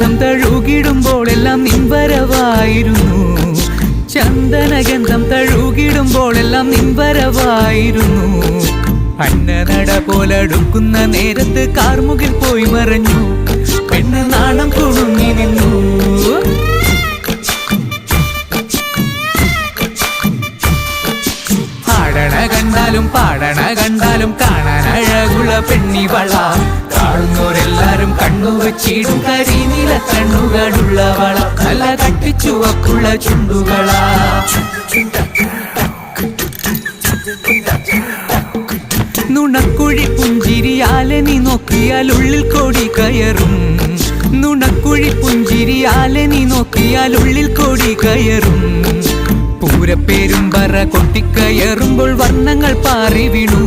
ചന്ദനഗന്ധം തഴുകിടുമ്പോൾ എല്ലാം നിൻവരവായിരുന്നു. ചന്ദനഗന്ധം തഴുകിടുമ്പോൾ എല്ലാം നിൻവരവായിരുന്നു. അന്നനട പോലടുക്കുന്ന നേരത്ത് കാർമുകിൽ പോയി മറഞ്ഞു. പെണ്ണ് നാണം കുണുങ്ങി നിന്നു. പാടണ കണ്ടാലും പാടണ കണ്ടാലും കാണാൻ പെണ്ണി വള. കാണുന്നവരെല്ലാരും കണ്ണു വെച്ചിടും കരിനീല കണ്ണുകളുള്ളവള നല്ല കട്ടിച്ചുവക്കുള്ള ചുണ്ടുകളാ. നുണക്കുഴി പുഞ്ചിരിയാലെ നീ നോക്കിയാൽ ഉള്ളിൽ കോടി കയറും. നുണക്കുഴി പുഞ്ചിരിയാലെ നീ നോക്കിയാൽ ഉള്ളിൽ കോടി കയറും. പൂരപ്പേരും പറ കൊട്ടിക്കയറുമ്പോൾ വർണങ്ങൾ പാറി വീണു.